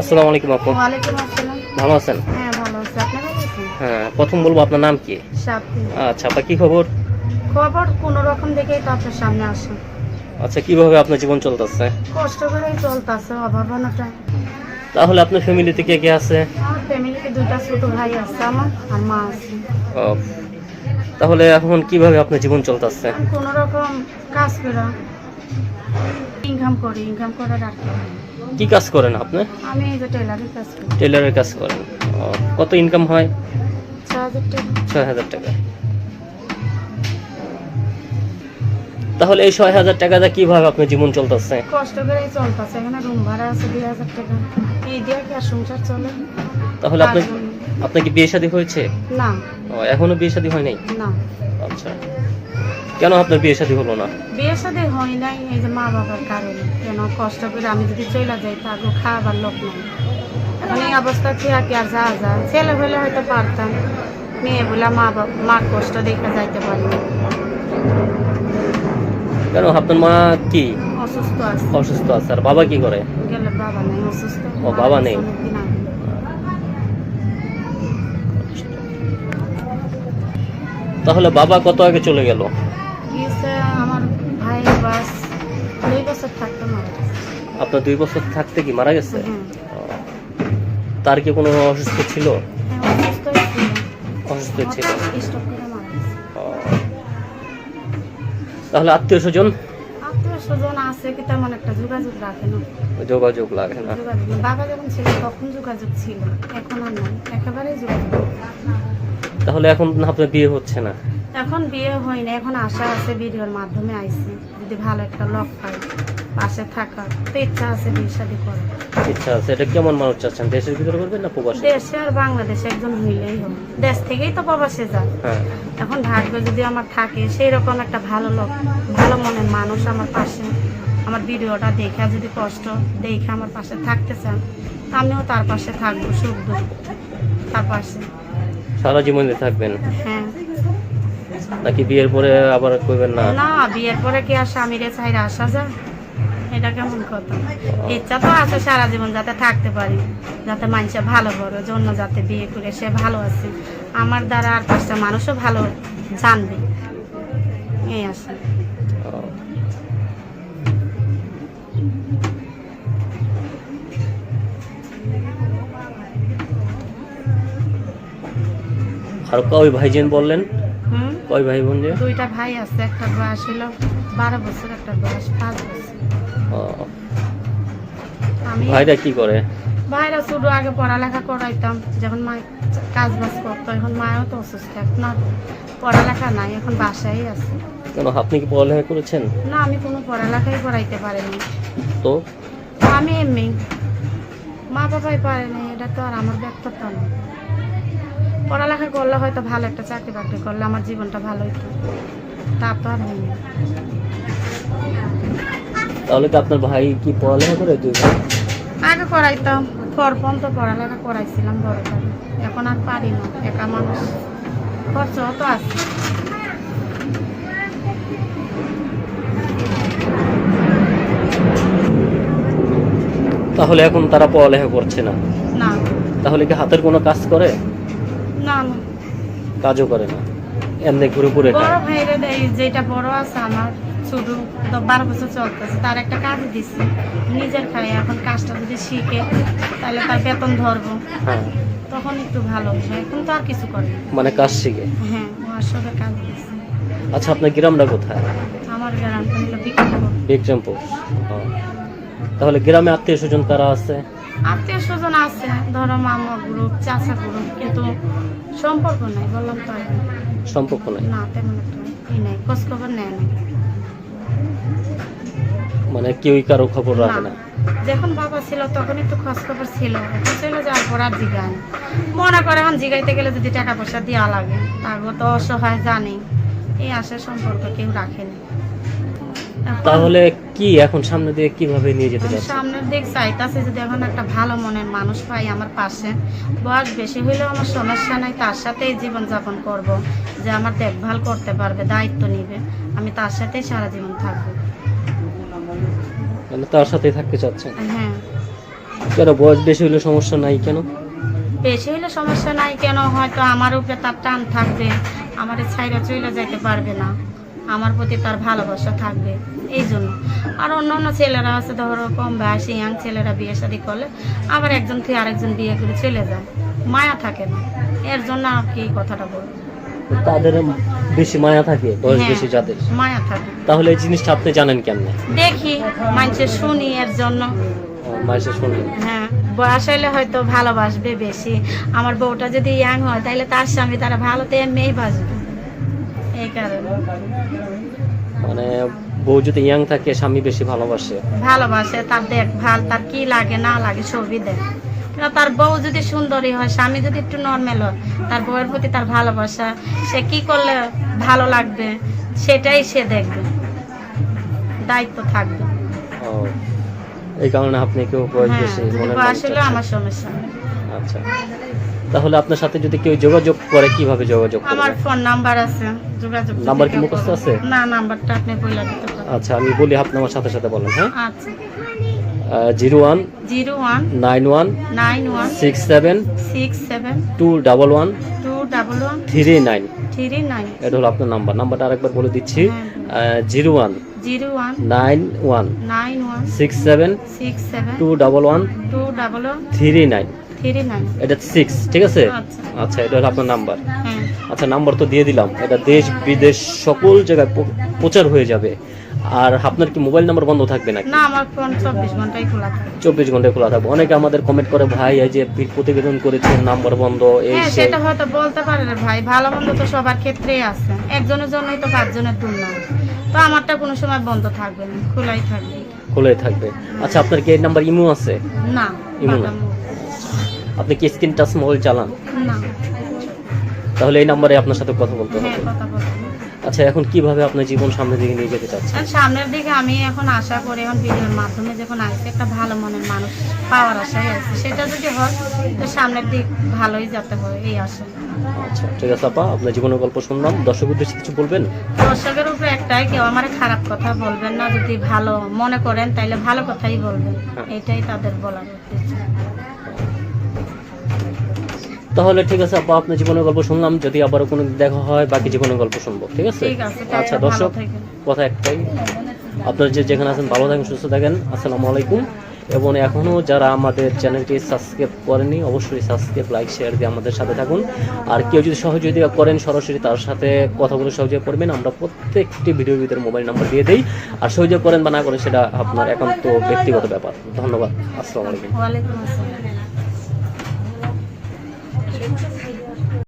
আসসালামু আলাইকুম আপু। ওয়ালাইকুম আসসালাম। ভালো আছেন? হ্যাঁ ভালো আছি। আপনি হ্যাঁ প্রথম বলব আপনার নাম কি? আচ্ছা আপনার কি খবর? খবর কোনো রকম দেখেই তো আপনার সামনে আসে। আচ্ছা কীভাবে আপনার জীবন চলতেছে? কষ্ট করেই চলতেছে অভাবনাটা তাহলে আপনার ফ্যামিলিতে কে কে আছে? আমার ফ্যামিলিতে দুইটা ছোট ভাই আছে আমার আর মা আছে। ও, তাহলে এখন কীভাবে আপনার জীবন চলতেছে? কোনো রকম কাজ করে ইনকাম করি ইনকাম করে রাখতে। কি কাজ করেন আপনি? আমি এই যে টেলারের কাজ করি। টেলারের কাজ করেন। কত ইনকাম হয়? ছ হাজার টাকা। ছয় হাজার টাকা। তাহলে এই ছয় হাজার টাকাটা কীভাবে আপনার জীবন চলতেছে? কষ্ট করেই চলতেছে এখানে রুম ভাড়া আছে দুই হাজার টাকা। এই দিয়ে কি আর সংসার চলে? তাহলে আপনি আপনার কি বিয়ে শাদী হয়েছে? না। ও, এখনও বিয়ে শাদী হয় নাই? না। আচ্ছা। কেন আপনার বিয়ে শাদী হলো না? বিয়ের সাথে হয় নাই এই যে মা বাবার কারণে। কেন কষ্ট করে আমি যদি চলে যাই তারপর খাবার লোক নাই। এখন এই অবস্থা ছিল কি আর যা যা। ছেলে হলে হয়তো পারতাম মেয়ে বলে মা বাবা মা কষ্ট দেখে যাইতে পারি কেন? আপনার মা কি? অসুস্থ আছে। অসুস্থ আছে। আর বাবা কি করে? গেলে বাবা নেই অসুস্থ। ও, বাবা নেই। তাহলে বাবা কত আগে চলে গেল? গিয়েছে আমার ভাই বাস দুই বছর থাকতে মারা আপনার দুই বছর থাকতে কি মারা গেছে? তার কি কোনো অসুস্থ ছিল? হ্যাঁ, অসুস্থ ছিল। তাহলে আত্মীয় স্বজন? স্বজন আছে কি তেমন একটা যোগাযোগ রাখে না। যোগাযোগ লাগে না। যোগাযোগ। বাবা যখন ছিল তখন যোগাযোগ ছিল এখন আর নাই। একেবারেই যোগাযোগ তাহলে এখন আপনার বিয়ে হচ্ছে না? এখন বিয়ে হয়নি না এখন আশা আছে ভিডিওর মাধ্যমে আইসি। যদি ভালো একটা লক পাই। পাশে থাকার তো ইচ্ছা আছে বিয়ে শাদী করার। ইচ্ছা আছে এটা কেমন মানুষ চাচ্ছেন? দেশের ভিতরে করবেন না প্রবাসে? দেশে আর বাংলাদেশে একজন হইলেই হবে। দেশ থেকেই তো প্রবাসে যায়। হ্যাঁ। এখন ভাগ্য যদি আমার থাকে সেই রকম একটা ভালো লোক ভালো মনের মানুষ আমার পাশে আমার ভিডিওটা দেখে যদি কষ্ট দেখে আমার পাশে থাকতে চান আমিও তার পাশে থাকব সুখ দুঃখ তার পাশে। সারা জীবনে থাকবেন? হ্যাঁ। নাকি বিয়ের পরে আবার করবেন না? না বিয়ের পরে কি আর স্বামীরে চাইরে আসা যায়? এটা কেমন কথা? ইচ্ছা তো আছে সারা জীবন যাতে থাকতে পারি, যাতে মানুষে ভালো করে জন্য যাতে বিয়ে করে সে ভালো আছে। আমার দ্বারা আর পাঁচটা মানুষও ভালো জানবে। এই আছে আর কয় ভাইজেন বললেন কয় ভাই বোন যে? দুইটা ভাই আছে একটা বয়স হলো বারো বছর একটা বয়স পাঁচ বছর। আমি ভাইরা কি করে? ভাইরা শুধু আগে পড়ালেখা করাইতাম। যখন মা কাজ বাজ করতো এখন মায়ও তো অসুস্থ এখন আর পড়ালেখা নাই এখন বাসায় আছে। কেন আপনি কি পড়ালেখা করেছেন? না আমি কোনো পড়ালেখাই করাইতে পারিনি। তো? আমি এমনি মা বাবাই পারেনি এটা তো আর আমার ব্যর্থতা না। পড়ালেখা করলে হয়তো ভালো একটা চাকরি বাকরি করলে আমার জীবনটা ভালো হতো তা তো আর হয়নি। তাহলে কি আপনার ভাই কি পড়ালেখা করে ভাই? আগে করাইতাম ফরফম তো পড়ালেখা করাইছিলাম বড়টাকে এখন আর পারি না একা মানুষ। খরচ তো আছে। তাহলে এখন তারা পড়ালেখা করছে না? না। তাহলে কি হাতের কোনো কাজ করে? না না। কাজও করে না। এমনি ঘুরে ঘুরে বড় ভাইরে যেটা বড় আছে আমার তো বারো বছর চলতেছে তার একটা কাজ নিজের খাই এখন কাজটা যদি শিখে তাহলে তার বেতন ধরবো। হ্যাঁ। তখন একটু ভালো এখন তো আর কিছু করে মানে কাজ শিখে? হ্যাঁ কাজ আচ্ছা আপনার গ্রামটা কোথায়? আমার গ্রামটা হলো বিক্রমপুর। তাহলে গ্রামে আত্মীয় স্বজন কারা আছে? আত্মীয় স্বজন আছে ধরো মামা গ্রুপ চাচা গ্রুপ কিন্তু সম্পর্ক নাই বললাম তো সম্পর্ক নাই? না তেমন একটা ই নাই খোঁজ খবর নেয় না মানে কেউই কারও খবর রাখে না। যখন বাবা ছিল তখন একটু খোঁজ খবর ছিল এখন চলে যাওয়ার পর আর জিগায় মনে করে এখন জিগাইতে গেলে যদি টাকা পয়সা দেওয়া লাগে তারপর তো অসহায় জানি এই আশার সম্পর্ক কেউ রাখেনি তাহলে কি এখন সামনে দিয়ে কীভাবে নিয়ে যেতে চাচ্ছে সামনের দিক চাইতাছে যদি এখন একটা ভালো মনের মানুষ পাই আমার পাশে বয়স বেশি হইলেও আমার সমস্যা নাই তার সাথেই জীবনযাপন করব যে আমার দেখভাল করতে পারবে দায়িত্ব নিবে আমি তার সাথেই সারা জীবন থাকব। মানে তার সাথেই থাকতে চাচ্ছেন? হ্যাঁ। কেন বয়স বেশি হলে সমস্যা নাই কেন? বেশি হলে সমস্যা নাই কেন হয়তো আমার উপরে তার টান থাকবে আমার ছাইরা চলে যেতে পারবে না। আমার প্রতি তার ভালোবাসা থাকবে এই জন্য আর অন্য অন্য ছেলেরা আছে ধরো কম বয়সী ইয়াং ছেলেরা বিয়ে শাদি করলে আবার একজন থেকে আরেকজন বিয়ে করে চলে যায়। মায়া থাকে না। এর জন্য আর কি কথাটা বলব। তাদের বেশি মায়া থাকে বয়স হ্যাঁ, বেশি যাদের। মায়া থাকে। তাহলে এই জিনিসটা আপনি জানেন কেমনে? দেখি মানুষের শুনি এর জন্য। মায়ের শুনলেন হ্যাঁ বয়স হলে হয়তো ভালোবাসবে বেশি। আমার বউটা যদি ইয়াং হয় তাহলে তার স্বামী তারা ভালো তো এমনিই বাসবে এই কারণে। মানে বউ যদি ইয়াং থাকে স্বামী বেশি ভালোবাসে। ভালোবাসে তার দেখভাল তার কি লাগে না লাগে ছবি দেয়। কিন্তু তার বউ যদি সুন্দরী হয় স্বামী যদি একটু নর্মাল হয় তার বউয়ের প্রতি তার ভালোবাসা সে কি করলে ভালো লাগবে সেটাই সে দেখবে। দায়িত্ব থাকবে। ও, এই কারণে আপনি কেউ বয়স হ্যাঁ মানুষ আমার সমস্যা। আচ্ছা। তাহলে আপনার সাথে যদি কেউ যোগাযোগ করে কীভাবে যোগাযোগ করবে? আমার ফোন নাম্বার আছে যোগাযোগ নাম্বার কি মুখস্থ আছে? না নাম্বারটা আপনি বলে দিতে পারেন। আচ্ছা আমি বলি আপনি আমার সাথে সাথে বলেন হ্যাঁ? আচ্ছা। Zero one zero one nine one nine one six seven six seven two double one two double one three nine. Three nine. এটা হলো আপনার নাম্বার। নাম্বারটা আরেকবার বলে দিচ্ছি। হ্যাঁ। Zero one zero one nine one nine one six seven six seven two double one two double one three nine. এটা six ঠিক আছে? আচ্ছা। আচ্ছা এটা হলো আপনার নাম্বার হ্যাঁ। আচ্ছা নাম্বার তো দিয়ে দিলাম। এটা দেশ বিদেশ সকল জায়গায় প্রচার হয়ে যাবে। আর আপনার কি মোবাইল নাম্বার বন্ধ থাকবে নাকি? না আমার ফোন ঘন্টাই খোলা থাকবে। অনেকে আমাদের কমেন্ট করে ভাই এই যে প্রতিবেদন করেছেন নাম্বার বন্ধ এই হ্যাঁ সেটা হয়তো বলতে পারে ভাই। ভালো মন্দ তো সবার ক্ষেত্রেই আছে। একজনের জন্যই তো পাঁচজনের দুর্নাম তো আমারটা কোনো সময় বন্ধ থাকবে না খোলাই থাকবে। খোলাই থাকবে। আচ্ছা আপনার কি এই নাম্বার ইমো আছে? না ইমো না। আপনি কি স্ক্রিন টাচ মোবাইল চালান? না। তাহলে এই নম্বরে আপনার সাথে কথা বলতে হ্যাঁ হবে। কথা আচ্ছা এখন কীভাবে আপনার জীবন সামনের দিকে নিয়ে যেতে চাচ্ছেন? আর সামনের দিকে আমি এখন আশা করি এখন ভিডিওর মাধ্যমে যখন আসছে একটা ভালো মনের মানুষ পাওয়ার আশাই আছে। সেটা যদি হয় তো সামনের দিক ভালোই যেতে হয় এই আশা। আচ্ছা ঠিক আছে আপা আপনার জীবনের গল্প শুনলাম। দর্শক উদ্দেশ্যে কিছু বলবেন? দর্শকের উপরে একটাই কেউ আমার খারাপ কথা বলবেন না। যদি ভালো মনে করেন তাইলে ভালো কথাই বলবেন। হ্যাঁ। এটাই তাদের বলার উদ্দেশ্য। তাহলে ঠিক আছে আপা আপনার জীবনের গল্প শুনলাম যদি আবারও কোনো দেখা হয় বাকি জীবনের গল্প শুনব ঠিক আছে? আচ্ছা দর্শক কথা একটাই আপনারা যে যেখানে আছেন ভালো থাকেন সুস্থ থাকেন আসসালামু আলাইকুম। এবং এখনও যারা আমাদের চ্যানেলটি সাবস্ক্রাইব করেনি অবশ্যই সাবস্ক্রাইব লাইক শেয়ার দিয়ে আমাদের সাথে থাকুন। আর কেউ যদি সহযোগিতা করেন সরাসরি তার সাথে কথা বলে সহযোগিতা করবেন আমরা প্রত্যেকটি ভিডিওর ভিতরে মোবাইল নাম্বার দিয়ে দিই। আর সহযোগ করেন বা না করেন সেটা আপনার একান্ত ব্যক্তিগত ব্যাপার। ধন্যবাদ আসসালামু আলাইকুম।